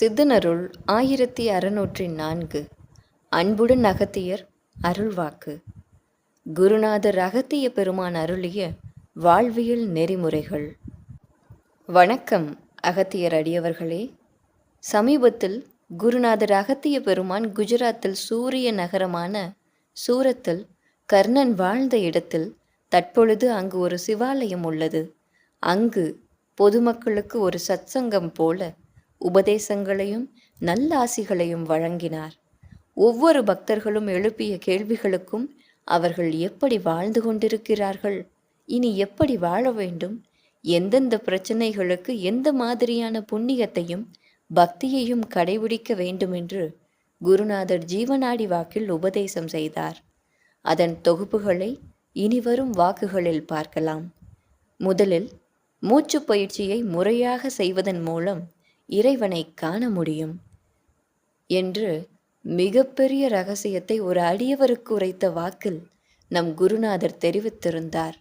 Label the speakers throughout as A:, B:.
A: சித்தனருள் ஆயிரத்தி அறுநூற்றி நான்கு. அன்புடன் அகத்தியர் அருள்வாக்கு குருநாதர் அகத்திய பெருமான் அருளிய வாழ்வியல் நெறிமுறைகள். வணக்கம் அகத்தியர் அடியவர்களே. சமீபத்தில் குருநாதர் அகத்திய பெருமான் குஜராத்தில் சூரிய நகரமான சூரத்தில் கர்ணன் வாழ்ந்த இடத்தில் தற்பொழுது அங்கு ஒரு சிவாலயம் உள்ளது. அங்கு பொதுமக்களுக்கு ஒரு சத்சங்கம் போல உபதேசங்களையும் நல்லாசிகளையும் வழங்கினார். ஒவ்வொரு பக்தர்களும் எழுப்பிய கேள்விகளுக்கும் அவர்கள் எப்படி வாழ்ந்து கொண்டிருக்கிறார்கள்? இனி எப்படி வாழ வேண்டும்? எந்தெந்த பிரச்சனைகளுக்கு எந்த மாதிரியான புண்ணியத்தையும் பக்தியையும் கடைபிடிக்க வேண்டும் என்று குருநாதர் ஜீவனாடி வாக்கில் உபதேசம் செய்தார். அதன் தொகுப்புகளை இனிவரும் வாக்குகளில் பார்க்கலாம். முதலில் மூச்சு பயிற்சியை முறையாக செய்வதன் மூலம் இறைவனை காண முடியும் என்று மிகப்பெரிய ரகசியத்தை ஒரு அடியவருக்கு உரைத்த வாக்கில் நம் குருநாதர் தெரிவித்திருந்தார்.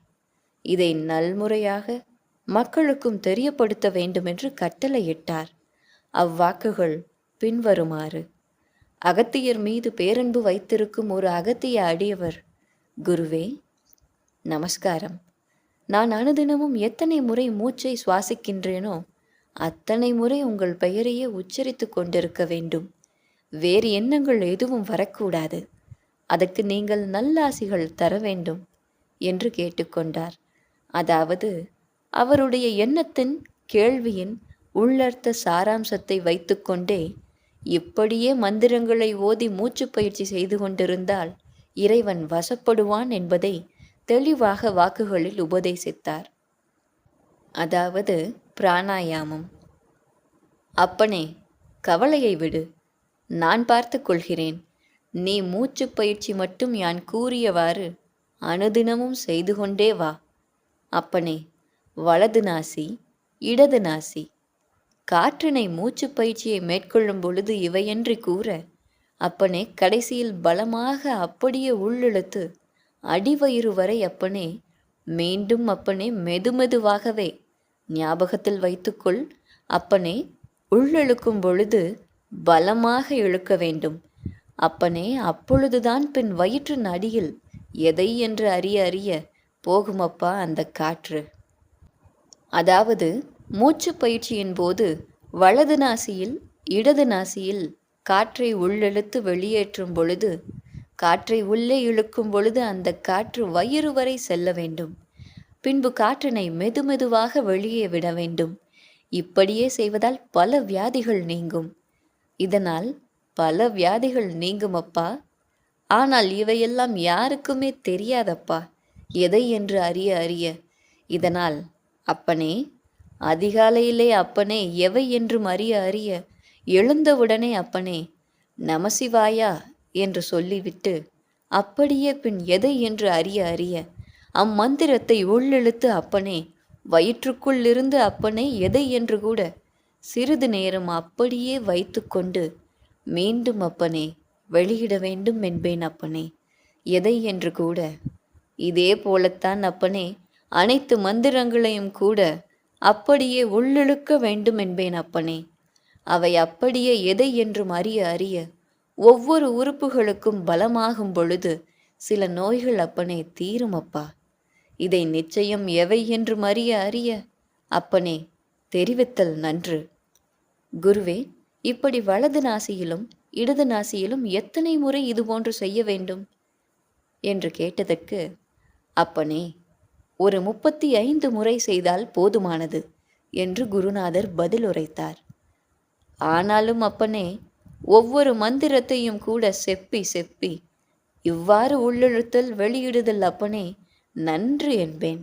A: இதை நல்முறையாக மக்களுக்கும் தெரியப்படுத்த வேண்டுமென்று கட்டளையிட்டார். அவ்வாக்குகள் பின்வருமாறு. அகத்தியர் மீது பேரன்பு வைத்திருக்கும் ஒரு அகத்திய அடியவர் குருவே நமஸ்காரம். நான் அனுதினமும் எத்தனை முறை மூச்சை சுவாசிக்கின்றேனோ அத்தனை முறை உங்கள் பெயரையே உச்சரித்து கொண்டிருக்க வேண்டும். வேறு எண்ணங்கள் எதுவும் வரக்கூடாது. அதற்கு நீங்கள் நல்லாசிகள் தர வேண்டும் என்று கேட்டுக்கொண்டார். அதாவது அவருடைய எண்ணத்தின் கேள்வியின் உள்ளர்த்த சாராம்சத்தை வைத்துக்கொண்டே இப்படியே மந்திரங்களை ஓதி மூச்சு பயிற்சி செய்து கொண்டிருந்தால் இறைவன் வசப்படுவான் என்பதை தெளிவாக வாக்குகளில் உபதேசித்தார். அதாவது பிராணாயாமம். அப்பனே கவலையை விடு. நான் பார்த்து கொள்கிறேன். நீ மூச்சு பயிற்சி மட்டும் யான் கூறியவாறு அனுதினமும் செய்து கொண்டே வா. அப்பனே வலது நாசி இடது நாசி. காற்றினை மூச்சு பயிற்சியை மேற்கொள்ளும் பொழுது இவையன்றி கூற அப்பனே கடைசியில் பலமாக அப்படியே உள்ளிழுத்து அடிவயிறு வரை அப்பனே மீண்டும் அப்பனே மெதுமெதுவாகவே ஞாபகத்தில் வைத்துக்கொள் அப்பனே உள்ளிழுக்கும் பொழுது பலமாக இழுக்க வேண்டும். அப்பனே அப்பொழுதுதான் பின் வயிற்றின் அடியில் எதை என்று அறிய அறிய போகுமப்பா அந்த காற்று. அதாவது மூச்சு பயிற்சியின் போது வலது நாசியில் இடது நாசியில் காற்றை உள்ளிழுத்து வெளியேற்றும் பொழுது காற்றை உள்ளே இழுக்கும் பொழுது அந்த காற்று வயிறு வரை செல்ல வேண்டும். பின்பு காற்றினை மெதுமெதுவாக வெளியே விட வேண்டும். இப்படியே செய்வதால் பல வியாதிகள் நீங்கும். இதனால் பல வியாதிகள் நீங்கும் அப்பா. ஆனால் இவையெல்லாம் யாருக்குமே தெரியாதப்பா. எதை என்று அறிய அறிய. இதனால் அப்பனே அதிகாலையிலே அப்பனே எவை என்றும் அறிய அறிய எழுந்தவுடனே அப்பனே நமசிவாயா என்று சொல்லிவிட்டு அப்படியே பின் எதை என்று அறிய அறிய அம்மந்திரத்தை உள்ளிழுத்து அப்பனே. வயிற்றுக்குள் இருந்து அப்பனே எதை என்று கூட சிறிது நேரம் அப்படியே வைத்துக்கொண்டு மீண்டும் அப்பனே வெளியிட வேண்டும் என்பேன் அப்பனே. எதை என்று கூட? இதே போலத்தான் அப்பனே அனைத்து மந்திரங்களையும் கூட அப்படியே உள்ளிழுக்க வேண்டும் என்பேன் அப்பனே. அவை அப்படியே எதை என்றும் அறிய அறிய ஒவ்வொரு உறுப்புகளுக்கும் பலமாகும் பொழுது சில நோய்கள் அப்பனே தீரும் அப்பா. இதை நிச்சயம் எவை என்று அறிய அறிய அப்பனே தெரிவித்தல் நன்று. குருவே இப்படி வலது நாசியிலும் இடது நாசியிலும் எத்தனை முறை இதுபோன்று செய்ய வேண்டும்? என்று கேட்டதற்கு அப்பனே ஒரு முப்பத்தி ஐந்து முறை செய்தால் போதுமானது என்று குருநாதர் பதில் உரைத்தார். ஆனாலும் அப்பனே ஒவ்வொரு மந்திரத்தையும் கூட செப்பி செப்பி இவ்வாறு உள்ளிழுத்தல் வெளியிடுதல் அப்பனே நன்று என்பேன்.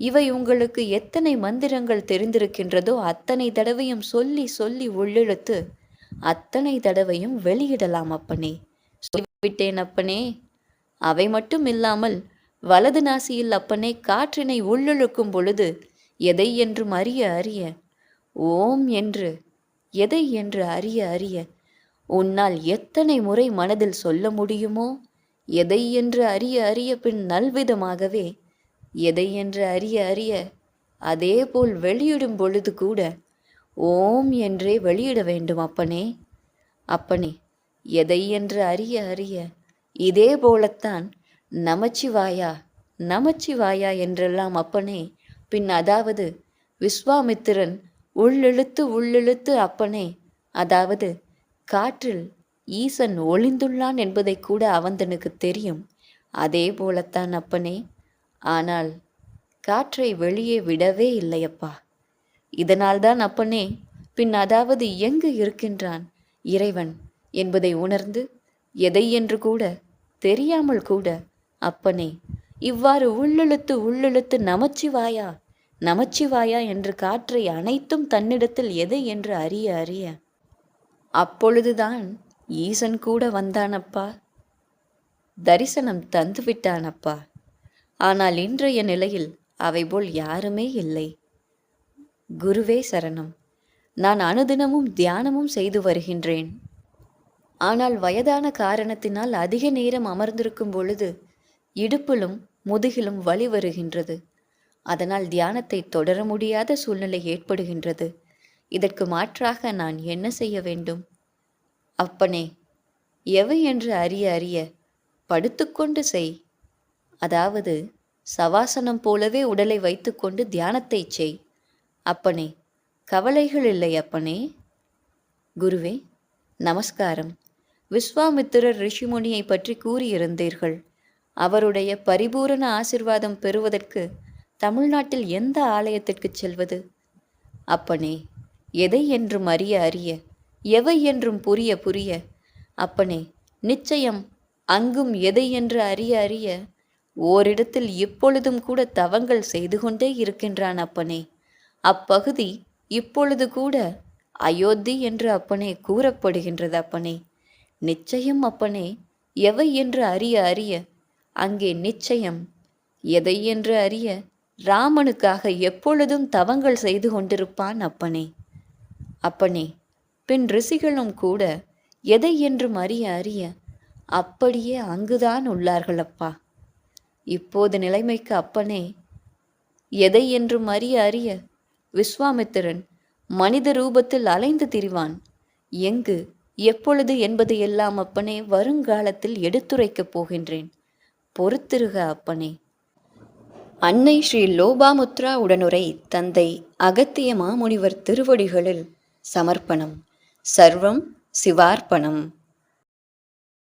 A: இவை உங்களுக்கு எத்தனை மந்திரங்கள் தெரிந்திருக்கின்றதோ அத்தனை தடவையும் சொல்லி சொல்லி உள்ளிழுத்து அத்தனை தடவையும் வெளியிடலாம் அப்பனே. சொல்லிவிட்டேன் அப்பனே. அவை மட்டும் இல்லாமல் வலது நாசியில் அப்பனே காற்றினை உள்ளிழுக்கும் பொழுது எதை என்றும் அறிய அறிய ஓம் என்று எதை என்று அறிய அறிய உன்னால் எத்தனை முறை மனதில் சொல்ல முடியுமோ எதை என்று அறிய அறிய பின் நல்விதமாகவே எதை என்று அறிய அறிய அதேபோல் வெளியிடும் பொழுது கூட ஓம் என்றே வெளியிட வேண்டும் அப்பனே. அப்பனே எதை என்று அறிய அறிய இதே போலத்தான் நமச்சிவாயா நமச்சிவாயா என்றெல்லாம் அப்பனே. பின் அதாவது விஸ்வாமித்திரன் உள்ளிழுத்து உள்ளிழுத்து அப்பனே அதாவது காற்றில் ஈசன் ஒளிந்துள்ளான் என்பதை கூட அவந்தனுக்கு தெரியும். அதே போலத்தான் அப்பனே. ஆனால் காற்றை வெளியே விடவே இல்லையப்பா. இதனால்தான் அப்பனே பின் அதாவது எங்கு இருக்கின்றான் இறைவன் என்பதை உணர்ந்து எதை என்று கூட தெரியாமல் கூட அப்பனே இவ்வாறு உள்ளிழுத்து உள்ளிழுத்து நமச்சிவாயா நமச்சிவாயா என்று காற்றை அனைத்தும் தன்னிடத்தில் எதை என்று அறிய அறிய அப்பொழுதுதான் ஈசன் கூட வந்தானப்பா? தரிசனம் தந்து விட்டானப்பா. ஆனால் இன்றைய நிலையில் அவை போல் யாருமே இல்லை. குருவே சரணம். நான் அனுதினமும் தியானமும் செய்து வருகின்றேன். ஆனால் வயதான காரணத்தினால் அதிக நேரம் அமர்ந்திருக்கும் பொழுது இடுப்பிலும் முதுகிலும் வலி வருகின்றது. அதனால் தியானத்தை தொடர முடியாத சூழ்நிலை ஏற்படுகின்றது. இதற்கு மாற்றாக நான் என்ன செய்ய வேண்டும்? அப்பனே எவை என்று அறிய அறிய படுத்துக்கொண்டு செய். அதாவது சவாசனம் போலவே உடலை வைத்துக்கொண்டு தியானத்தை செய். அப்பனே கவலைகள் இல்லை அப்பனே. குருவே நமஸ்காரம். விஸ்வாமித்திரர் ரிஷிமுனியை பற்றி கூறியிருந்தீர்கள். அவருடைய பரிபூரண ஆசிர்வாதம் பெறுவதற்கு தமிழ்நாட்டில் எந்த ஆலயத்திற்கு செல்வது? அப்பனே எதை என்றும் அறிய அறிய எவை என்றும் புரிய புரிய அப்பனே நிச்சயம் அங்கும் எதை என்று அறிய அறிய ஓரிடத்தில் இப்பொழுதும் கூட தவங்கள் செய்து கொண்டே இருக்கின்றான் அப்பனே. அப்பகுதி இப்பொழுது கூட அயோத்தி என்று அப்பனே கூறப்படுகின்றது அப்பனே. நிச்சயம் அப்பனே எவை என்று அறிய அறிய அங்கே நிச்சயம் எதை என்று அறிய ராமனுக்காக எப்பொழுதும் தவங்கள் செய்து கொண்டிருப்பான் அப்பனே. அப்பனே பெண் ரிஷிகளும் கூட எதை என்றும் அறிய அறிய அப்படியே அங்குதான் உள்ளார்கள் அப்பா. இப்போது நிலைமைக்கு அப்பனே எதை என்றும் அறிய அறிய விஸ்வாமித்திரன் மனித ரூபத்தில் அலைந்து திரிவான். எங்கு எப்பொழுது என்பது எல்லாம் அப்பனே வருங்காலத்தில் எடுத்துரைக்கப் போகின்றேன். பொறுத்திருக அப்பனே. அன்னை ஸ்ரீ லோபாமுத்ரா உடனுரை தந்தை அகத்திய மாமுனிவர் திருவடிகளில் சமர்ப்பணம். சர்வம் சிவார்ப்பணம்.